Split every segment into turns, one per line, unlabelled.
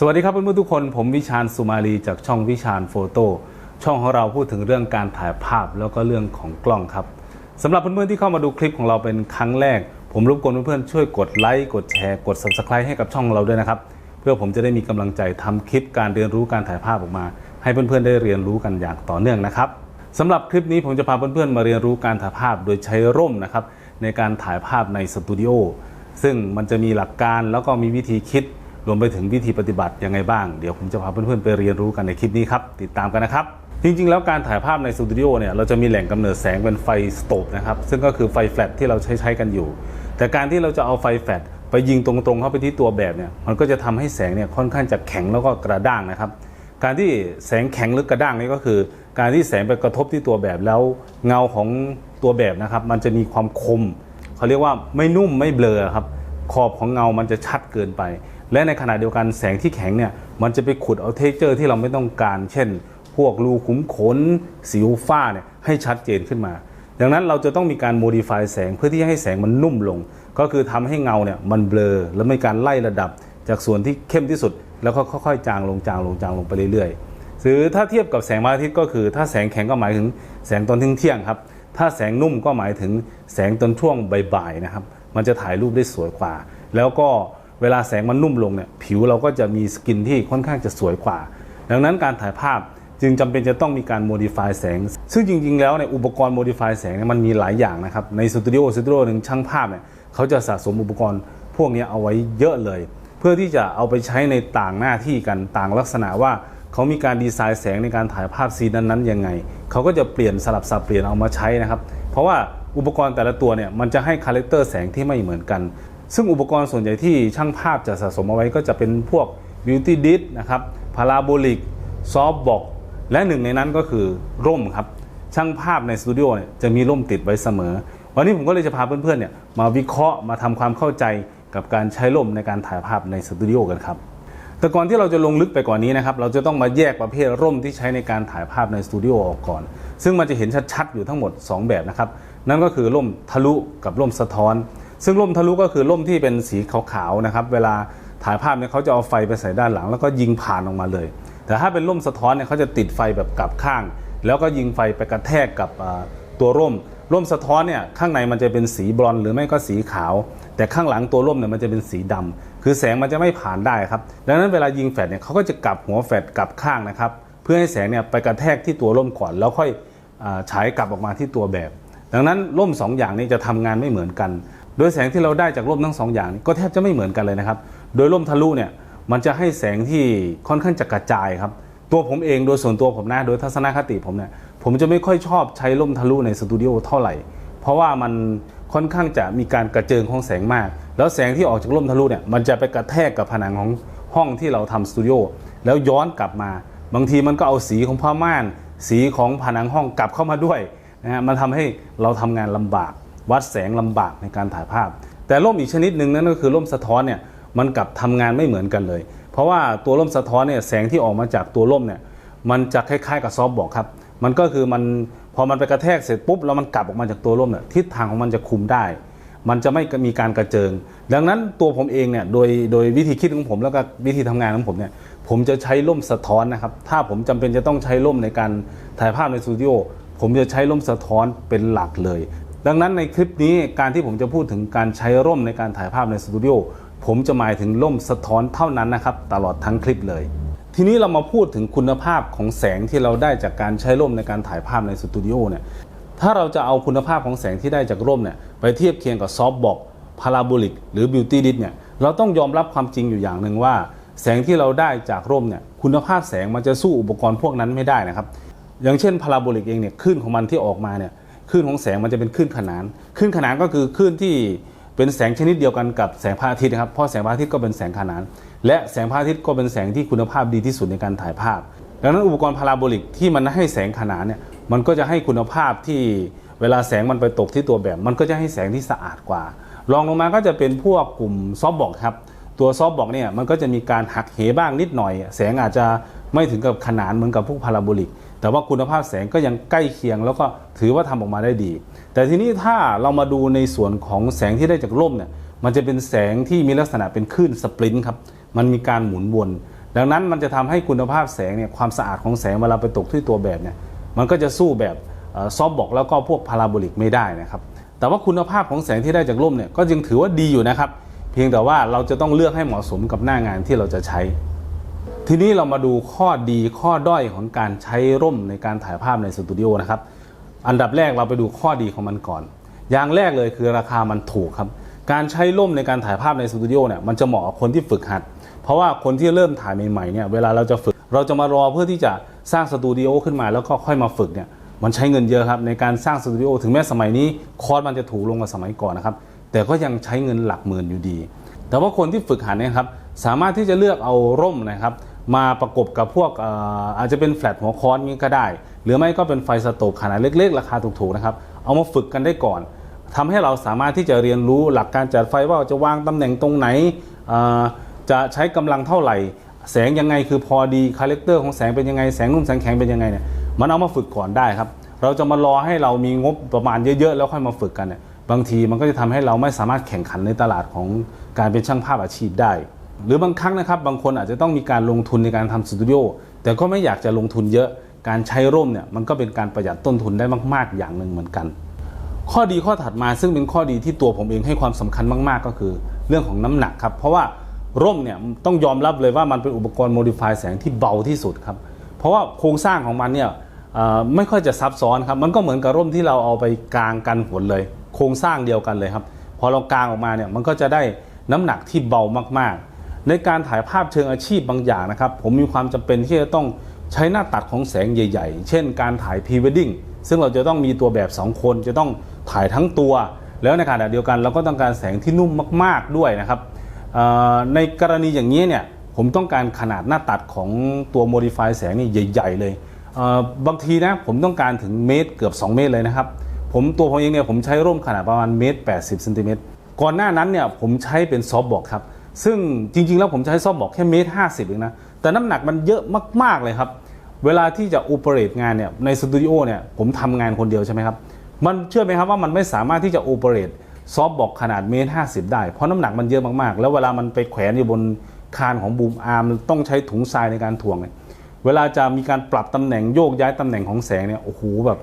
สวัสดีครับเพื่อนๆทุกคน ผมวิชาญสุมาลีจากช่องวิชาญโฟโต้ช่องของเราพูดถึงเรื่องการถ่ายภาพแล้วก็เรื่องของกล้องครับสำหรับเพื่อนๆที่เข้ามาดูคลิปของเราเป็นครั้งแรก ผมรบกวนเพื่อนๆช่วยกดไลค์กดแชร์กด subscribe ให้กับช่องเราด้วยนะครับ เพื่อผมจะได้มีกำลังใจทำคลิปการเรียนรู้การถ่ายภาพออกมา ให้เพื่อนๆได้เรียนรู้กันอย่างต่อเนื่องนะครับสำหรับคลิปนี้ผมจะพาเพื่อนๆมาเรียนรู้การถ่ายภาพโดยใช้ร่มนะครับในการถ่ายภาพในสตูดิโอซึ่งมันจะมีหลักการแล้วก็มีวิธีคิด รวมไปถึงวิธีปฏิบัติยังไงบ้าง เดี๋ยวผมจะพาเพื่อนๆไปเรียนรู้กันในคลิปนี้ครับ ติดตามกันนะครับ จริงๆ แล้วการถ่ายภาพในสตูดิโอเนี่ยเราจะมีแหล่งกำเนิดแสงเป็นไฟสโตปนะครับซึ่งก็คือไฟแฟลชที่เราใช้ใช้กันอยู่ แต่การที่เราจะเอาไฟแฟลชไปยิงตรงๆเข้าไปที่ตัวแบบเนี่ยมันก็จะทำให้แสงเนี่ยค่อนข้างจะแข็งแล้วก็กระด้างนะครับการที่แสงแข็งหรือกระด้างนี่ก็คือ การที่แสงไปกระทบที่ตัวแบบแล้วเงาของตัวแบบนะครับ มันจะมีความคมเขาเรียกว่าไม่นุ่มไม่เบลอครับขอบของเงามันจะชัดเกินไป และในขณะเดียวกันแสงที่แข็งเนี่ยมันจะไปขุดเอาเทคเจอร์ที่เราไม่ต้องการ เช่น พวกรูขุมขน สิวฝ้าเนี่ยให้ชัดเจนขึ้นมา ดังนั้นเราจะต้องมีการโมดิฟายแสงเพื่อที่ให้แสงมันนุ่มลง ก็คือทำให้เงาเนี่ยมันเบลอแล้วมีการไล่ระดับ จากส่วนที่เข้มที่สุด แล้วก็ค่อยๆ จางลงจางลงจางลงไปเรื่อยๆหรือถ้าเทียบกับแสงพระอาทิตย์ก็คือถ้าแสงแข็งก็หมายถึงแสงตอนเที่ยงครับถ้าแสงนุ่มก็หมายถึงแสงตอนช่วงบ่ายๆนะครับ มันจะถ่ายรูปได้สวยกว่า แล้วก็ เวลาแสงมันนุ่มลงเนี่ยผิวเราก็จะมีสกินที่ค่อนข้างจะสวยกว่า ดังนั้นการถ่ายภาพจึงจำเป็นจะต้องมีการโมดิฟายแสง ซึ่งจริง ๆ แล้วเนี่ยอุปกรณ์โมดิฟายแสงเนี่ยมันมีหลายอย่างนะครับ ในสตูดิโอสตูดิโอหนึ่งช่างภาพเนี่ยเขาจะสะสมอุปกรณ์พวกนี้เอาไว้เยอะเลย เพื่อที่จะเอาไปใช้ในต่างหน้าที่กันต่างลักษณะว่าเขามีการดีไซน์แสงในการถ่ายภาพซีนนั้นๆยังไงเขาก็จะเปลี่ยนสลับสับเปลี่ยนเอามาใช้นะครับ เพราะว่าอุปกรณ์แต่ละตัวเนี่ยมันจะให้คาแรคเตอร์แสงที่ไม่เหมือนกัน ซึ่งอุปกรณ์ส่วนใหญ่ที่ช่างภาพจะสะสมเอาไว้ก็จะเป็นพวก Beauty d i s นะครับ Parabolic Softbox และหนึ่งในนั้นก็คือร่มครับ ช่างภาพในสตูดิโอเนี่ยจะมีร่มติดไว้เสมอ วันนี้ผมก็เลยจะพาเพื่อนๆเนี่ยมาวิเคราะห์มาทำความเข้าใจกับการใช้ร่มในการถ่ายภาพในสตูดิโอกันครับแต่ก่อนที่เราจะลงลึกไปกว่านนี้นะครับเราจะต้องมาแยกประเภทร่มที่ใช้ในการถ่ายภาพในสตูดิโอออกก่อน ซึ่งมันจะเห็นชัดๆอยู่ทั้งหมด 2 แบบนะครับนั่นก็คือร่มทะลุกับร่มสะท้อน ซึ่งร่มทะลุก็คือร่มที่เป็นสีขาวๆนะครับ เวลาถ่ายภาพเนี่ยเขาจะเอาไฟไปใส่ด้านหลัง แล้วก็ยิงผ่านออกมาเลย แต่ถ้าเป็นร่มสะท้อนเนี่ยเขาจะติดไฟแบบกลับข้าง แล้วก็ยิงไฟไปกระแทกกับตัวร่ม ร่มสะท้อนเนี่ยข้างในมันจะเป็นสีบรอนหรือไม่ก็สีขาว แต่ข้างหลังตัวร่มเนี่ยมันจะเป็นสีดำคือแสงมันจะไม่ผ่านได้ครับ ดังนั้นเวลายิงแฟลชเนี่ยเขาก็จะกลับหัวแฟลชกลับข้างนะครับ เพื่อให้แสงเนี่ยไปกระแทกที่ตัวร่มก่อน แล้วค่อยฉายกลับออกมาที่ตัวแบบ ดังนั้นร่มสองอย่างนี้จะทำงานไม่เหมือนกัน โดยแสงที่เราได้จากร่มทั้งสองอย่างก็แทบจะไม่เหมือนกันเลยนะครับ โดยร่มทะลุเนี่ยมันจะให้แสงที่ค่อนข้างจะกระจายครับ ตัวผมเองโดยส่วนตัวผมนะโดยทัศนคติผมเนี่ยผมจะไม่ค่อยชอบใช้ร่มทะลุในสตูดิโอเท่าไหร่ เพราะว่ามันค่อนข้างจะมีการกระเจิงของแสงมาก แล้วแสงที่ออกจากร่มทะลุเนี่ยมันจะไปกระแทกกับผนังของห้องที่เราทำสตูดิโอแล้วย้อนกลับมา บางทีมันก็เอาสีของผ้าม่าน สีของผนังห้องกลับเข้ามาด้วยนะฮะมันทำให้เราทำงานลำบาก วัดแสงลำบากในการถ่ายภาพ แต่ร่มอีกชนิดหนึ่งนั่นก็คือร่มสะท้อนเนี่ยมันกลับทำงานไม่เหมือนกันเลย เพราะว่าตัวร่มสะท้อนเนี่ยแสงที่ออกมาจากตัวร่มเนี่ยมันจะคล้ายๆกับซอฟต์บอกครับ มันก็คือมันพอมันไปกระแทกเสร็จปุ๊บแล้วมันกลับออกมาจากตัวร่มเนี่ยทิศทางของมันจะคุมได้ มันจะไม่มีการกระเจิง ดังนั้นตัวผมเองเนี่ยโดยโดยวิธีคิดของผมแล้วก็วิธีทำงานของผมเนี่ยผมจะใช้ร่มสะท้อนนะครับ ถ้าผมจำเป็นจะต้องใช้ร่มในการถ่ายภาพในสตูดิโอผมจะใช้ร่มสะท้อนเป็นหลักเลย ดังนั้นในคลิปนี้การที่ผมจะพูดถึงการใช้ร่มในการถ่ายภาพในสตูดิโอผมจะหมายถึงร่มสะท้อนเท่านั้นนะครับตลอดทั้งคลิปเลย ทีนี้เรามาพูดถึงคุณภาพของแสงที่เราได้จากการใช้ร่มในการถ่ายภาพในสตูดิโอเนี่ยถ้าเราจะเอาคุณภาพของแสงที่ได้จากร่มเนี่ยไปเทียบเคียงกับซอฟต์บอกพาราโบลิกหรือบิวตี้ดิสเนี่ยเราต้องยอมรับความจริงอยู่อย่างหนึ่งว่า แสงที่เราได้จากร่มเนี่ยคุณภาพแสงมันจะสู้อุปกรณ์พวกนั้นไม่ได้นะครับ อย่างเช่นพาราโบลิกเองเนี่ยคลื่นของมันที่ออกมาเนี่ย คลื่นของแสงมันจะเป็นคลื่นขนานคลื่นขนานก็คือคลื่นที่เป็นแสงชนิดเดียวกันกับแสงพระอาทิตย์นะครับเพราะแสงพระอาทิตย์ก็เป็นแสงขนาน และแสงพระอาทิตย์ก็เป็นแสงที่คุณภาพดีที่สุดในการถ่ายภาพ ดังนั้นอุปกรณ์พาราโบลิกที่มันให้แสงขนานเนี่ยมันก็จะให้คุณภาพที่เวลาแสงมันไปตกที่ตัวแบบ มันก็จะให้แสงที่สะอาดกว่ารองลงมาก็จะเป็นพวกกลุ่มซอฟต์บอกครับตัวซอฟต์บอกเนี่ยมันก็จะมีการหักเหบ้างนิดหน่อย แสงอาจจะไม่ถึงกับขนานเหมือนกับพวกพาราโบลิก แต่ว่าคุณภาพแสงก็ยังใกล้เคียง แล้วก็ถือว่าทำออกมาได้ดี แต่ทีนี้ถ้าเรามาดูในส่วนของแสงที่ได้จากร่มเนี่ยมันจะเป็นแสงที่มีลักษณะเป็นคลื่นสปรินต์ครับมันมีการหมุนวน ดังนั้นมันจะทำให้คุณภาพแสงเนี่ยความสะอาดของแสงเวลาไปตกที่ตัวแบบเนี่ยมันก็จะสู้แบบซอฟบอกแล้วก็พวกพาราโบลิกไม่ได้นะครับแต่ว่าคุณภาพของแสงที่ได้จากร่มเนี่ยก็ยังถือว่าดีอยู่นะครับ เพียงแต่ว่าเราจะต้องเลือกให้เหมาะสมกับหน้างานที่เราจะใช้ ทีนี้เรามาดูข้อดีข้อด้อยของการใช้ร่มในการถ่ายภาพในสตูดิโอนะครับ อันดับแรกเราไปดูข้อดีของมันก่อน อย่างแรกเลยคือราคามันถูกครับ การใช้ร่มในการถ่ายภาพในสตูดิโอเนี่ยมันจะเหมาะกับคนที่ฝึกหัด เพราะว่าคนที่เริ่มถ่ายใหม่ๆเนี่ยเวลาเราจะฝึก เราจะมารอเพื่อที่จะสร้างสตูดิโอขึ้นมาแล้วก็ค่อยมาฝึกเนี่ยมันใช้เงินเยอะครับในการสร้างสตูดิโอถึงแม้สมัยนี้คอร์สมันจะถูกลงกว่าสมัยก่อนนะครับแต่ก็ยังใช้เงินหลักหมื่นอยู่ดี แต่ว่าคนที่ฝึกหัดเนี่ยครับสามารถที่จะเลือกเอาร่มนะครับ มาประกบกับพวกอาจจะเป็นแฟลตหัวคอนนี้ก็ได้ หรือไม่ก็เป็นไฟสโตกขนาดเล็ก ๆ ราคาถูกๆนะครับเอามาฝึกกันได้ก่อนทำให้เราสามารถที่จะเรียนรู้หลักการจัดไฟว่าจะวางตำแหน่งตรงไหน จะใช้กำลังเท่าไหร่ แสงยังไงคือพอดีคาแรคเตอร์ของแสงเป็นยังไงแสงนุ่มแสงแข็งเป็นยังไงเนี่ยมันเอามาฝึกก่อนได้ครับ เราจะมารอให้เรามีงบประมาณเยอะๆแล้วค่อยมาฝึกกันเนี่ยบางทีมันก็จะทำให้เราไม่สามารถแข่งขันในตลาดของการเป็นช่างภาพอาชีพได้ หรือบางครั้งนะครับบางคนอาจจะต้องมีการลงทุนในการทำสตูดิโอแต่ก็ไม่อยากจะลงทุนเยอะการใช้ร่มเนี่ยมันก็เป็นการประหยัดต้นทุนได้มากๆ อย่างหนึ่งเหมือนกัน ข้อดีข้อถัดมาซึ่งเป็นข้อดีที่ตัวผมเองให้ความสำคัญมากๆ ก็คือ เรื่องของน้ำหนักครับ เพราะว่าร่มเนี่ยต้องยอมรับเลยว่ามันเป็นอุปกรณ์โมดิฟายแสงที่เบาที่สุดครับ เพราะว่าโครงสร้างของมันเนี่ยไม่ค่อยจะซับซ้อนครับ มันก็เหมือนกับร่มที่เราเอาไปกางกันฝนเลย โครงสร้างเดียวกันเลยครับ พอเรากางออกมาเนี่ยมันก็จะได้น้ำหนักที่เบามากๆ ในการถ่ายภาพเชิงอาชีพบางอย่างนะครับ ผมมีความจำเป็นที่จะต้องใช้หน้าตัดของแสงใหญ่ ๆ เช่น การถ่ายพรีเวดดิ้งซึ่งเราจะต้องมีตัวแบบ 2 คน จะต้องถ่ายทั้งตัว แล้วในขณะเดียวกันเราก็ต้องการแสงที่นุ่มมาก ๆด้วยนะครับในกรณีอย่างนี้เนี่ยผมต้องการขนาดหน้าตัดของตัวโมดิฟายแสงนี่ใหญ่ ๆ เลยเบางทีนะผมต้องการถึงเมตรเกือบ 2 เมตรเลยนะครับ ผมตัวผมเองเนี่ยผมใช้ร่มขนาดประมาณเมตร80เซนติเมตรก่อนหน้านั้นเนี่ยผมใช้เป็นซอฟต์บอกครับ ซึ่งจริง ๆ แล้วผมใช้ซอฟบอกแค่เมตร50เองนะ แต่น้ำหนักมันเยอะมากๆเลยครับ เวลาที่จะอุปเรตงานเนี่ยในสตูดิโอเนี่ยผมทำงานคนเดียวใช่ไหมครับ มันเชื่อไหมครับว่ามันไม่สามารถที่จะอุปเรตซอฟบอกขนาดเมตร50ได้ เพราะน้ำหนักมันเยอะมากๆ แล้วเวลามันไปแขวนอยู่บนคานของบูมอาร์มต้องใช้ถุงทรายในการถ่วงเนี่ยเวลาจะมีการปรับตำแหน่งโยกย้ายตำแหน่งของแสงเนี่ยโอ้โหแบบ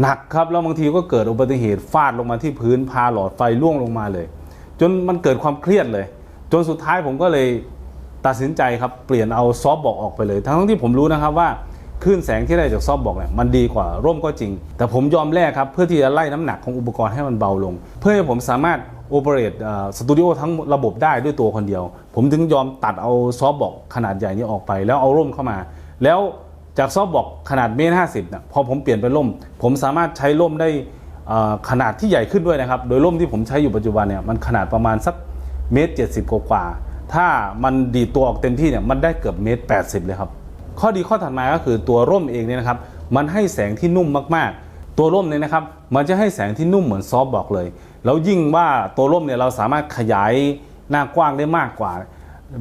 หนักครับแล้วบางทีก็เกิดอุบัติเหตุฟาดลงมาที่พื้นพาหลอดไฟล่วงลงมาเลย จนมันเกิดความเครียดเลย จนสุดท้ายผมก็เลยตัดสินใจครับเปลี่ยนเอาซอฟบอกออกไปเลย ทั้งที่ผมรู้นะครับว่าคลื่นแสงที่ได้จากซอฟบอกเนี่ยมันดีกว่าร่มก็จริง แต่ผมยอมแลกครับเพื่อที่จะไล่น้ำหนักของอุปกรณ์ให้มันเบาลง เพื่อให้ผมสามารถโอเปเรตสตูดิโอทั้งระบบได้ด้วยตัวคนเดียว ผมถึงยอมตัดเอาซอฟบอกขนาดใหญ่นี้ออกไป แล้วเอาร่มเข้ามา แล้วจากซอฟบอกขนาดเมตรห้าสิบเนี่ยพอผมเปลี่ยนเป็นร่ม ผมสามารถใช้ร่มได้ขนาดที่ใหญ่ขึ้นด้วยนะครับ โดยร่มที่ผมใช้อยู่ปัจจุบันเนี่ยมันขนาดประมาณสัก เมตรเจ็ดสิบกว่าถ้ามันดีตัวออกเต็มที่เนี่ยมันได้เกือบเมตรแปดสิบเลยครับ ข้อดีข้อถัดมาก็คือตัวร่มเองเนี่ยนะครับ มันให้แสงที่นุ่มมากๆ ตัวร่มเนี่ยนะครับ มันจะให้แสงที่นุ่มเหมือนซอฟต์บอกเลย แล้วยิ่งว่าตัวร่มเนี่ยเราสามารถขยายหน้ากว้างได้มากกว่า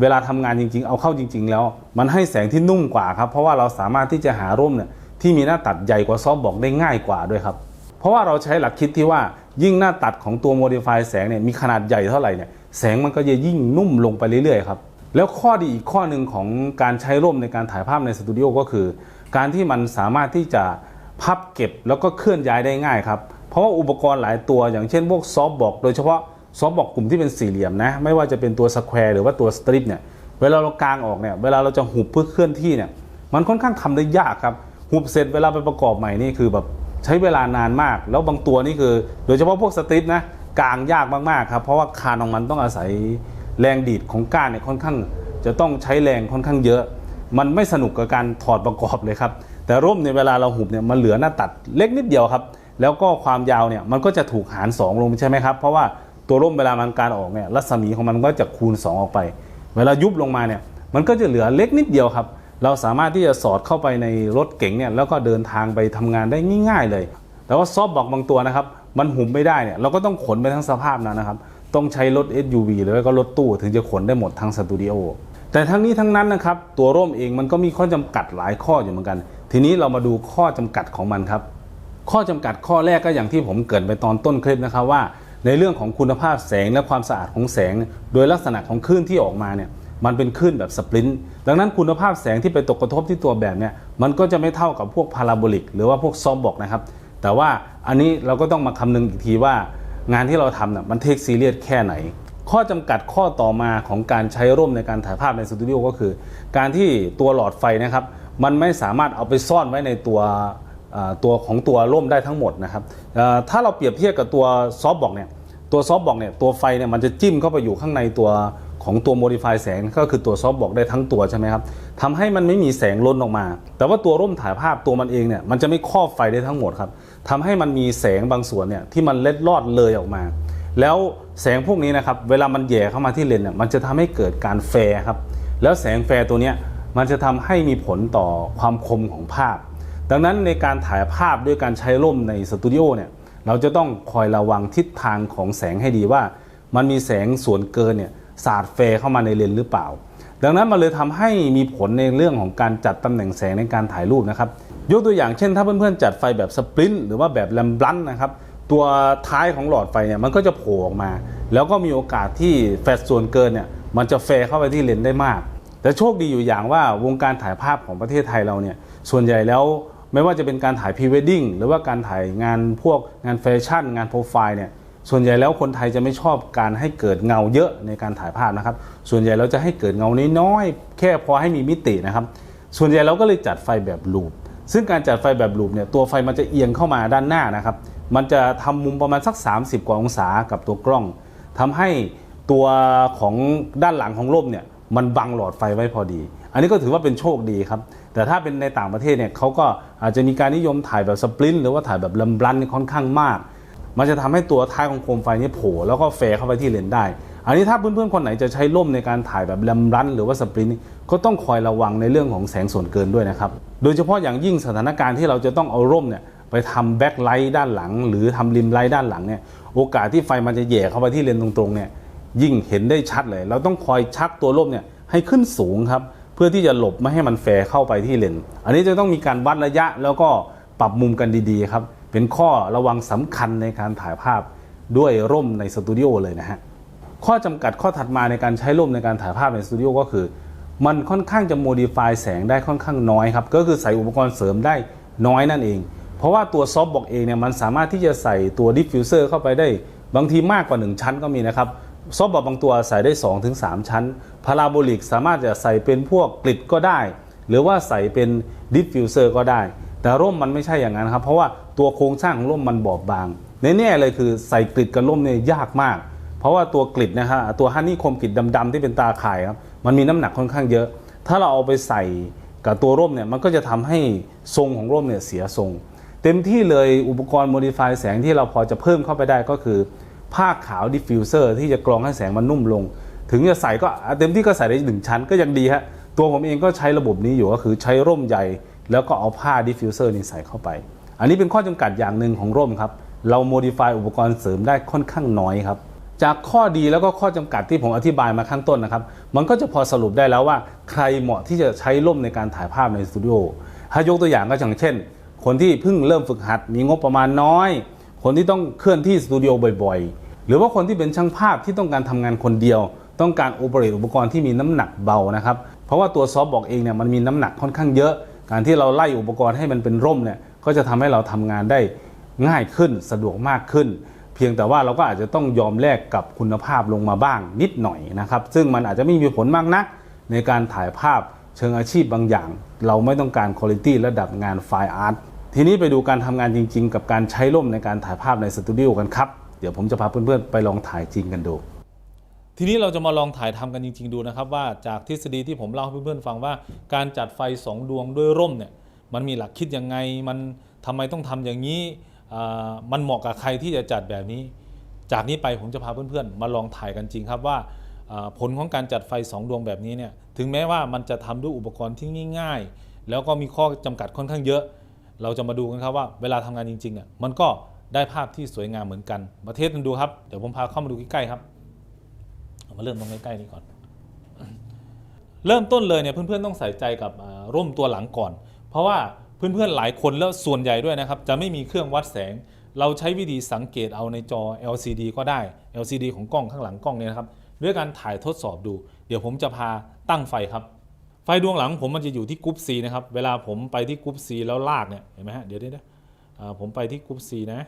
เวลาทำงานจริงๆ เอาเข้าจริง ๆ แล้ว มันให้แสงที่นุ่มกว่าครับ เพราะว่าเราสามารถที่จะหาร่มเนี่ยที่มีหน้าตัดใหญ่กว่าซอฟต์บอกได้ง่ายกว่าด้วยครับ เพราะว่าเราใช้หลักคิดที่ว่ายิ่งหน้าตัดของตัวโมดิฟายแสงเนี่ยมีขนาดใหญ่เท่าไหร่เนี่ย แสงมันก็จะยิ่งนุ่มลงไปเรื่อยๆครับแล้วข้อดีอีกข้อหนึ่งของการใช้ร่มในการถ่ายภาพในสตูดิโอก็คือ การที่มันสามารถที่จะพับเก็บแล้วก็เคลื่อนย้ายได้ง่ายครับ เพราะว่าอุปกรณ์หลายตัวอย่างเช่นพวกซอฟต์บอกโดยเฉพาะซอฟต์บอกกลุ่มที่เป็นสี่เหลี่ยมนะไม่ว่าจะเป็นตัวสแควร์หรือว่าตัวสตริปเนี่ยเวลาเรากางออกเนี่ยเวลาเราจะหุบเพื่อเคลื่อนที่เนี่ยมันค่อนข้างทำได้ยากครับหุบเสร็จเวลาไปประกอบใหม่นี่คือแบบใช้เวลานานมาก แล้วบางตัวนี่คือ โดยเฉพาะพวกสตริปนะ กลางยากมากๆครับเพราะว่าคานของมันต้องอาศัยแรงดีดของก้านเนี่ยค่อนข้าง จะต้องใช้แรงค่อนข้างเยอะ มันไม่สนุกกับการถอดประกอบเลยครับแต่ร่มในเวลาเราหุบเนี่ยมันเหลือหน้าตัดเล็กนิดเดียวครับ แล้วก็ความยาวเนี่ยมันก็จะถูกหาร 2 ลงใช่ไหมครับ เพราะว่าตัวร่มเวลามันการออกเนี่ยรัศมีของมันก็จะคูณ 2 ออกไป เวลายุบลงมาเนี่ยมันก็จะเหลือเล็กนิดเดียวครับ เราสามารถที่จะสอดเข้าไปในรถเก๋งเนี่ยแล้วก็เดินทางไปทำงานได้ง่าย ๆ เลยแต่ว่าซอฟบอกบางตัวนะครับ มันหุบไม่ได้เนี่ยเราก็ต้องขนไปทั้งสภาพนั้นนะครับ ต้องใช้รถ SUV หรือว่าก็รถตู้ถึงจะขนได้หมดทั้งสตูดิโอแต่ทั้งนี้ทั้งนั้นนะครับตัวร่มเองมันก็มีข้อจำกัดหลายข้ออยู่เหมือนกัน ทีนี้เรามาดูข้อจำกัดของมันครับ ข้อจำกัดข้อแรกก็อย่างที่ผมเกิดไปตอนต้นคลิปนะครับว่า ในเรื่องของคุณภาพแสงและความสะอาดของแสง โดยลักษณะของคลื่นที่ออกมาเนี่ยมันเป็นคลื่นแบบสปรินต์ดังนั้นคุณภาพแสงที่ไปตกกระทบที่ตัวแบบเนี่ยมันก็จะไม่เท่ากับพวกพาราโบลิกหรือว่าพวกซอฟบอกนะครับ แต่ว่าอันนี้เราก็ต้องมาคำนึงอีกทีว่างานที่เราทำน่ะมันเทคซีเรียสแค่ไหน ข้อจำกัดข้อต่อมาของการใช้ร่มในการถ่ายภาพในสตูดิโอก็คือ การที่ตัวหลอดไฟนะครับ มันไม่สามารถเอาไปซ่อนไว้ในตัวตัวของตัวร่มได้ทั้งหมดนะครับถ้าเราเปรียบเทียบกับตัวซอฟบอกเนี่ยตัวซอฟบอกเนี่ยตัวไฟเนี่ยมันจะจิ้มเข้าไปอยู่ข้างในตัวของตัวโมดิฟายแสงก็คือตัวซอฟบอกได้ทั้งตัวใช่ไหมครับทำให้มันไม่มีแสงล้นออกมา แต่ว่าตัวร่มถ่ายภาพตัวมันเองเนี่ยมันจะไม่ครอบไฟได้ทั้งหมดครับ ทำให้มันมีแสงบางส่วนเนี่ยที่มันเล็ดลอดเลยออกมา แล้วแสงพวกนี้นะครับเวลามันแย่เข้ามาที่เลนเนี่ยมันจะทำให้เกิดการแฟร์ครับแล้วแสงแฟร์ตัวเนี้ยมันจะทำให้มีผลต่อความคมของภาพ ดังนั้นในการถ่ายภาพด้วยการใช้ร่มในสตูดิโอเนี่ยเราจะต้องคอยระวังทิศทางของแสงให้ดีว่า มันมีแสงส่วนเกินเนี่ยสาดแฟร์เข้ามาในเลนหรือเปล่า ดังนั้นมันเลยทำให้มีผลในเรื่องของการจัดตำแหน่งแสงในการถ่ายรูปนะครับ ยกตัวอย่างเช่น ถ้าเพื่อนๆจัดไฟแบบสปรินต์หรือว่าแบบแลมบลันนะครับตัวท้ายของหลอดไฟเนี่ยมันก็จะโผล่ออกมา แล้วก็มีโอกาสที่แฟลชส่วนเกินเนี่ยมันจะแฟร์เข้าไปที่เลนได้มาก แต่โชคดีอยู่อย่างว่าวงการถ่ายภาพของประเทศไทยเราเนี่ยส่วนใหญ่แล้วไม่ว่าจะเป็นการถ่ายพรีเวดดิ้งหรือว่าการถ่ายงานพวกงานแฟชั่น งานโปรไฟล์เนี่ยส่วนใหญ่แล้วคนไทยจะไม่ชอบการให้เกิดเงาเยอะในการถ่ายภาพนะครับ ส่วนใหญ่เราจะให้เกิดเงาน้อยๆแค่พอให้มีมิตินะครับ ส่วนใหญ่เราก็เลยจัดไฟแบบลูป ซึ่งการจัดไฟแบบลูปเนี่ยตัวไฟมันจะเอียงเข้ามาด้านหน้านะครับ มันจะทำมุมประมาณสัก 30 กว่าองศากับตัวกล้องทำให้ตัวของด้านหลังของร่มเนี่ยมันบังหลอดไฟไว้พอดี อันนี้ก็ถือว่าเป็นโชคดีครับ แต่ถ้าเป็นในต่างประเทศเนี่ยเขาก็อาจจะมีการนิยมถ่ายแบบสปรินต์หรือว่าถ่ายแบบลำบลันนี่ค่อนข้างมาก มันจะทำให้ตัวท้ายของโคมไฟนี่โผล่แล้วก็แฟร์เข้าไปที่เลนได้ อันนี้ถ้าเพื่อนๆคนไหนจะใช้ร่มในการถ่ายแบบแลมรันหรือว่าสปรินต์ก็ต้องคอยระวังในเรื่องของแสงส่วนเกินด้วยนะครับ โดยเฉพาะอย่างยิ่งสถานการณ์ที่เราจะต้องเอาร่มเนี่ยไปทำแบ็คไลท์ด้านหลัง หรือทำริมไลท์ด้านหลังเนี่ยโอกาสที่ไฟมันจะแย่เข้าไปที่เลนตรงๆเนี่ยยิ่งเห็นได้ชัดเลย เราต้องคอยชักตัวร่มเนี่ยให้ขึ้นสูงครับเพื่อที่จะหลบไม่ให้มันแฟร์เข้าไปที่เลนอันนี้จะต้องมีการวัดระยะแล้วก็ปรับมุมกันดีๆครับเป็นข้อระวังสำคัญในการถ่ายภาพด้วยร่มในสตูดิโอเลยนะฮะ ข้อจำกัดข้อถัดมาในการใช้ร่มในการถ่ายภาพในสตูดิโอก็คือ มันค่อนข้างจะโมดิฟายแสงได้ค่อนข้างน้อยครับ ก็คือใส่อุปกรณ์เสริมได้น้อยนั่นเอง เพราะว่าตัวซอฟต์บอกเองเนี่ยมันสามารถที่จะใส่ตัวดิฟฟิวเซอร์เข้าไปได้ บางทีมากกว่า 1 ชั้นก็มีนะครับซอฟต์บอกบางตัวใส่ได้ 2-3 ชั้นพาราโบลิกสามารถจะใส่เป็นพวกกริดก็ได้ หรือว่าใส่เป็นดิฟฟิวเซอร์ก็ได้ แต่ร่มมันไม่ใช่อย่างนั้นครับเพราะว่าตัวโครงสร้างของร่มมันบอบบางแน่เลยคือใส่กริดกับร่มเนี่ยยากมาก ราะว่าตัวกริดนะฮะตัวฮันนี่คมกริดดำๆที่เป็นตาข่ายครับมันมีน้ำหนักค่อนข้างเยอะ ถ้าเราเอาไปใส่กับตัวร่มเนี่ยมันก็จะทำให้ทรงของร่มเนี่ยเสียทรง เต็มที่เลยอุปกรณ์โมดิฟายแสงที่เราพอจะเพิ่มเข้าไปได้ก็คือผ้าขาวดิฟฟิวเซอร์ที่จะกรองให้แสงมันนุ่มลง ถึงจะใส่ก็เต็มที่ก็ใส่ได้หนึ่งชั้นก็ยังดีฮะตัวผมเองก็ใช้ระบบนี้อยู่ก็คือใช้ร่มใหญ่ แล้วก็เอาผ้าดิฟฟิวเซอร์นี่ใส่เข้าไป อันนี้เป็นข้อจำกัดอย่างหนึ่งของร่มครับเราโมดิฟายอุปกรณ์เสริมได้ค่อนข้างน้อยครับ จากข้อดีแล้วก็ข้อจำกัดที่ผมอธิบายมาข้างต้นนะครับ มันก็จะพอสรุปได้แล้วว่า ใครเหมาะที่จะใช้ร่มในการถ่ายภาพในสตูดิโอถ้ายกตัวอย่างก็อย่างเช่น คนที่เพิ่งเริ่มฝึกหัดมีงบประมาณน้อย คนที่ต้องเคลื่อนที่สตูดิโอบ่อยๆ หรือว่าคนที่เป็นช่างภาพที่ต้องการทำงานคนเดียว ต้องการโอเปเรตอุปกรณ์ที่มีน้ำหนักเบานะครับ เพราะว่าตัวซอฟต์บอกเองเนี่ยมันมีน้ำหนักค่อนข้างเยอะ การที่เราไล่อุปกรณ์ให้มันเป็นร่มเนี่ยก็จะทำให้เราทำงานได้ง่ายขึ้นสะดวกมากขึ้น เพียงแต่ว่าเราก็อาจจะต้องยอมแลกกับคุณภาพลงมาบ้างนิดหน่อยนะครับ ซึ่งมันอาจจะไม่มีผลมากนักในการถ่ายภาพเชิงอาชีพบางอย่าง เราไม่ต้องการคุณภาพระดับงานไฟล์อาร์ตทีนี้ไปดูการทำงานจริง ๆ กับการใช้ร่มในการถ่ายภาพในสตูดิโอกันครับเดี๋ยวผมจะพาเพื่อนๆไปลองถ่ายจริงกันดู ทีนี้เราจะมาลองถ่ายทำกันจริง ๆ ดูนะครับว่าจากทฤษฎีที่ผมเล่าให้เพื่อนๆฟังว่า การจัดไฟสองดวงด้วยร่มเนี่ยมันมีหลักคิดยังไงมันทำไมต้องทำอย่างนี้ มันเหมาะกับใครที่จะจัดแบบนี้ จากนี้ไปผมจะพาเพื่อนๆ มาลองถ่ายกันจริงครับว่าผลของการจัดไฟสองดวงแบบนี้เนี่ยถึงแม้ว่ามันจะทำด้วยอุปกรณ์ที่ง่าย ๆ แล้วก็มีข้อจำกัดค่อนข้างเยอะ เราจะมาดูกันครับว่าเวลาทำงานจริงๆเนี่ยมันก็ได้ภาพที่สวยงามเหมือนกันมาเทสกันดูครับเดี๋ยวผมพาเข้ามาดูใกล้ๆครับมาเริ่มตรงใกล้ๆนี้ก่อน เริ่มต้นเลยเนี่ยเพื่อนๆต้องใส่ใจกับร่มตัวหลังก่อน เพราะว่า เพื่อนๆหลายคนแล้วส่วนใหญ่ด้วยนะครับ จะไม่มีเครื่องวัดแสง เราใช้วิธีสังเกตเอาในจอ LCD ก็ได้ LCD ของกล้องข้างหลังกล้องเนี่ยนะครับด้วยการถ่ายทดสอบดู
เดี๋ยวผมจะพาตั้งไฟครับ ไฟดวงหลังผมมันจะอยู่ที่กรุ๊ป C นะครับ เวลาผมไปที่กรุ๊ป C แล้วลากเนี่ยเห็นไหมฮะเดี๋ยวเดี๋ยวเดี๋ยวอ่าผมไปที่กรุ๊ป C นะ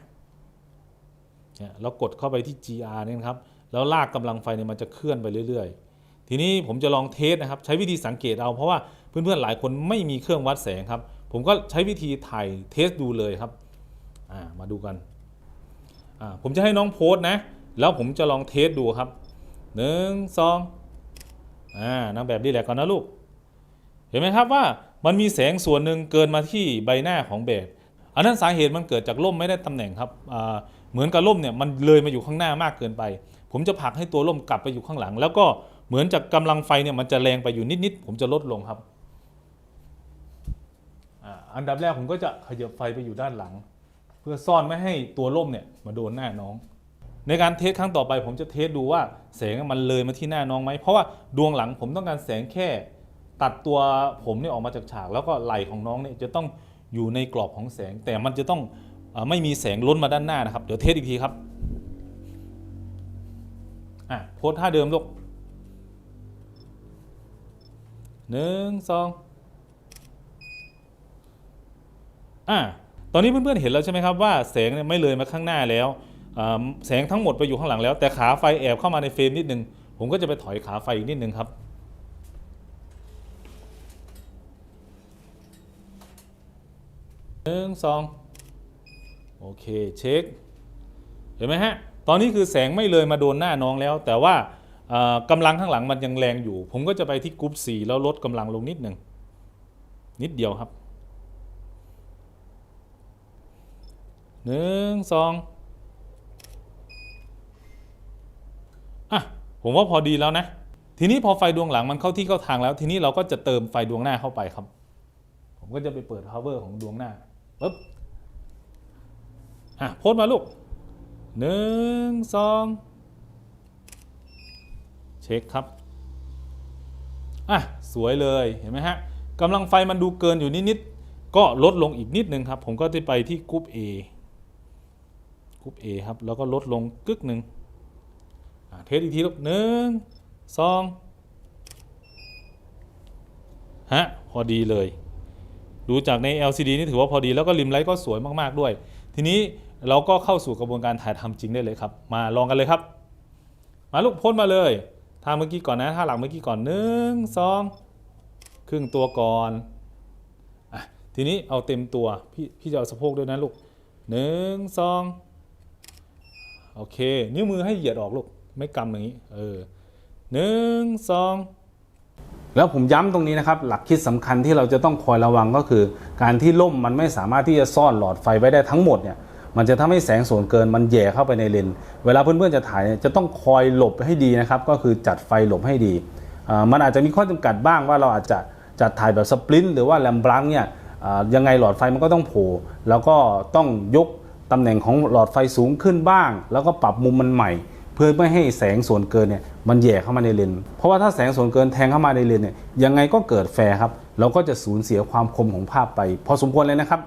เนี่ยแล้วกดเข้าไปที่ GR เนี่ยครับแล้วลากกำลังไฟเนี่ยมันจะเคลื่อนไปเรื่อยๆ ทีนี้ผมจะลองเทสนะครับ ใช้วิธีสังเกตเอาเพราะว่าเพื่อนๆหลายคนไม่มีเครื่องวัดแสงครับ ผมก็ใช้วิธีถ่ายเทสดูเลยครับามาดูกัน ผมจะให้น้องโพสต์นะ แล้วผมจะลองเทสดูครับหนึ่งสองอ่านางแบบรีแลก่อนนะลูก เห็นไหมครับว่ามันมีแสงส่วนหนึ่งเกินมาที่ใบหน้าของแบบอันนั้นสาเหตุมันเกิดจากร่มไม่ได้ตำแหน่งครับเหมือนกับร่มเนี่ยมันเลยมาอยู่ข้างหน้ามากเกินไป ผมจะผลักให้ตัวร่มกลับไปอยู่ข้างหลัง แล้วก็เหมือนจากกำลังไฟเนี่ยมันจะแรงไปอยู่นิดๆผมจะลดลงครับ อันดับแรกผมก็จะขยับไฟไปอยู่ด้านหลัง เพื่อซ่อนไม่ให้ตัวร่มเนี่ยมาโดนหน้าน้อง ในการเทสครั้งต่อไป ผมจะเทสดูว่าแสงมันเลยมาที่หน้าน้องไหมเพราะว่าดวงหลังผมต้องการแสงแค่ ตัดตัวผมเนี่ยออกมาจากฉาก แล้วก็ไหล่ของน้องเนี่ยจะต้องอยู่ในกรอบของแสง แต่มันจะต้องอไม่มีแสงล้นมาด้านหน้านะครับ เดี๋ยวเทสอีกทีครับอะโพสท่าเดิมลูกหนึ่งสอง อะตอนนี้เพื่อนๆเห็นแล้วใช่ไหมครับว่าแสงเนี่ยไม่เลยมาข้างหน้าแล้วแสงทั้งหมดไปอยู่ข้างหลังแล้ว แต่ขาไฟแอบเข้ามาในเฟรมนิดนึง ผมก็จะไปถอยขาไฟอีกนิดนึงครับหนึ่งสองโอเคเช็คเห็นไหมฮะตอนนี้คือแสงไม่เลยมาโดนหน้าน้องแล้ว แต่ว่ากำลังข้างหลังมันยังแรงอยู่ ผมก็จะไปที่กรุ๊ป4แล้วลดกำลังลงนิดหนึ่งนิดเดียวครับ หนึ่งสองอะผมว่าพอดีแล้วนะ ทีนี้พอไฟดวงหลังมันเข้าที่เข้าทางแล้ว ทีนี้เราก็จะเติมไฟดวงหน้าเข้าไปครับ ผมก็จะไปเปิด power ของดวงหน้าปึ๊บอะโพสต์มาลูกหนึ่งสองเช็คครับอะสวยเลยเห็นไหมฮะกำลังไฟมันดูเกินอยู่นิดๆก็ลดลงอีกนิดนึงครับ ผมก็จะไปที่กรุ๊ป A รุ๊ป A ครับ แล้วก็ลดลงกึกหนึ่งเทสอีกทีลูกหนึ่งสองฮะ พอดีเลย ดูจากใน LCD นี่ถือว่าพอดีแล้วก็ริมไลท์ก็สวยมาก ๆ ด้วย ทีนี้เราก็เข้าสู่กระบวนการถ่ายทำจริงได้เลยครับ มาลองกันเลยครับ มาลูกพ่นมาเลยท่าเมื่อกี้ก่อนนะท่าหลังเมื่อกี้ก่อนหนึ่งสองครึ่งตัวก่อนอะทีนี้เอาเต็มตัว พี่พี่จะเอาสะโพกด้วยนะลูกหนึ่งสอง โอเค นิ้วมือให้เหยียดออกลูกไม่กำอย่างนี้ เออหนึ่งสอง
แล้วผมย้ำตรงนี้นะครับ หลักคิดสำคัญที่เราจะต้องคอยระวังก็คือ การที่ล่มมันไม่สามารถที่จะซ่อนหลอดไฟไว้ได้ทั้งหมดเนี่ยมันจะทำให้แสงส่วนเกินมันแย่เข้าไปในเลนเวลาเพื่อนๆจะถ่ายยจะต้องคอยหลบให้ดีนะครับ ก็คือจัดไฟหลบให้ดี มันอาจจะมีข้อจำกัดบ้างว่าเราอาจจะจัดถ่ายแบบสปรินต์หรือว่าแลมบลังเนี่ยยังไงหลอดไฟมันก็ต้องโผล่แล้วก็ต้องยก ตำแหน่งของหลอดไฟสูงขึ้นบ้าง แล้วก็ปรับมุมมันใหม่ เพื่อไม่ให้แสงส่วนเกินเนี่ยมันแย่เข้ามาในเลนเพราะว่าถ้าแสงส่วนเกินแทงเข้ามาในเลนเนี่ยยังไงก็เกิดแฟร์ครับเราก็จะสูญเสียความคมของภาพไป พอสมควรเลยนะครับ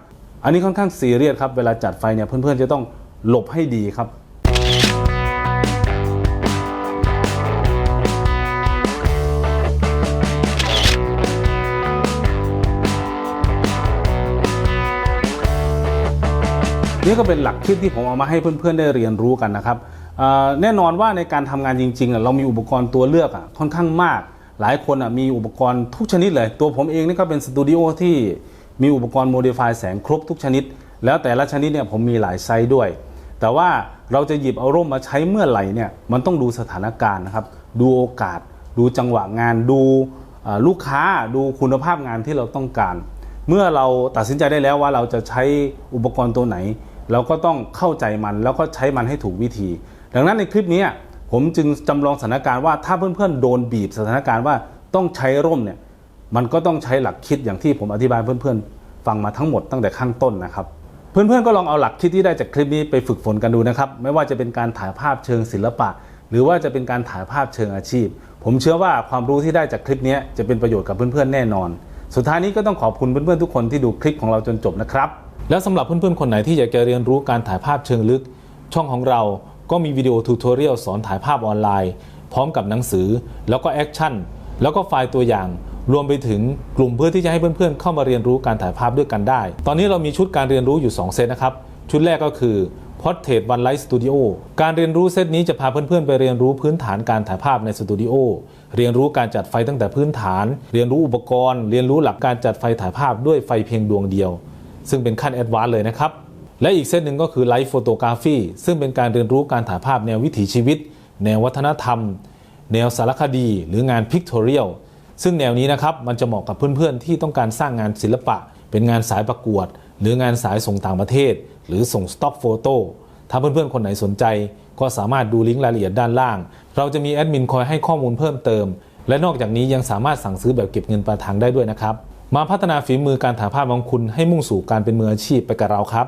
อันนี้ค่อนข้างซีเรียสครับเวลาจัดไฟเนี่ยเพื่อนๆจะต้องหลบให้ดีครับ นี่ก็เป็นหลักคิดที่ผมเอามาให้เพื่อนๆได้เรียนรู้กันนะครับแน่นอนว่าในการทำงานจริงๆ เรามีอุปกรณ์ตัวเลือกค่อนข้างมาก หลายคนมีอุปกรณ์ทุกชนิดเลย ตัวผมเองนี่ก็เป็นสตูดิโอที่มีอุปกรณ์โมดิฟายแสงครบทุกชนิด แล้วแต่ละชนิดเนี่ยผมมีหลายไซส์ด้วย แต่ว่าเราจะหยิบเอาร่มมาใช้เมื่อไหร่เนี่ยมันต้องดูสถานการณ์นะครับ ดูโอกาส ดูจังหวะงาน ดูลูกค้า ดูคุณภาพงานที่เราต้องการ เมื่อเราตัดสินใจได้แล้วว่าเราจะใช้อุปกรณ์ตัวไหน เราก็ต้องเข้าใจมันแล้วก็ใช้มันให้ถูกวิธี ดังนั้นในคลิปนี้ผมจึงจำลองสถานการณ์ว่าถ้าเพื่อนๆโดนบีบสถานการณ์ว่าต้องใช้ร่มเนี่ยมันก็ต้องใช้หลักคิดอย่างที่ผมอธิบายเพื่อนๆ ฟังมาทั้งหมดตั้งแต่ข้างต้นนะครับ เพื่อนๆก็ลองเอาหลักคิดที่ได้จากคลิปนี้ไปฝึกฝนกันดูนะครับ ไม่ว่าจะเป็นการถ่ายภาพเชิงศิลปะ หรือว่าจะเป็นการถ่ายภาพเชิงอาชีพ ผมเชื่อว่าความรู้ที่ได้จากคลิปนี้จะเป็นประโยชน์กับเพื่อนๆแน่นอน สุดท้ายนี้ก็ต้องขอบคุณเพื่อนๆทุกคนที่ดูคลิปของเราจนจบนะครับ
แล้วสำหรับเพื่อนๆ คนไหนที่อยากจะเรียนรู้การถ่ายภาพเชิงลึก ช่องของเราก็มีวิดีโอทูทอเรียลสอนถ่ายภาพออนไลน์ พร้อมกับหนังสือ แล้วก็แอคชั่นแล้วก็ไฟล์ตัวอย่าง รวมไปถึงกลุ่มเพื่อที่จะให้เพื่อนๆ เข้ามาเรียนรู้การถ่ายภาพด้วยกันได้ ตอนนี้เรามีชุดการเรียนรู้อยู่ 2 เซตนะครับ ชุดแรกก็คือ Portrait One Light Studio การเรียนรู้เซตนี้จะพาเพื่อนๆ ไปเรียนรู้พื้นฐานการถ่ายภาพในสตูดิโอ เรียนรู้การจัดไฟตั้งแต่พื้นฐาน เรียนรู้อุปกรณ์ เรียนรู้หลักการจัดไฟถ่ายภาพด้วยไฟเพียงดวงเดียว ซึ่งเป็นขั้นแอดวานซ์เลยนะครับ และอีกเซตหนึ่งก็คือ Live Photography ซึ่งเป็นการเรียนรู้การถ่ายภาพแนววิถีชีวิต แนววัฒนธรรม แนวสารคดี หรืองาน Pictorial ซึ่งแนวนี้นะครับมันจะเหมาะกับเพื่อนๆ ที่ต้องการสร้างงานศิลปะ เป็นงานสายประกวด หรืองานสายส่งต่างประเทศ หรือส่งสต็อกโฟโต้ถ้าเพื่อนๆ คนไหนสนใจ ก็สามารถดูลิงก์รายละเอียดด้านล่าง เราจะมีแอดมินคอยให้ข้อมูลเพิ่มเติม และนอกจากนี้ยังสามารถสั่งซื้อแบบเก็บเงินปลายทางได้ด้วยนะครับ มาพัฒนาฝีมือการถ่ายภาพของคุณให้มุ่งสู่การเป็นมืออาชีพไปกับเราครับ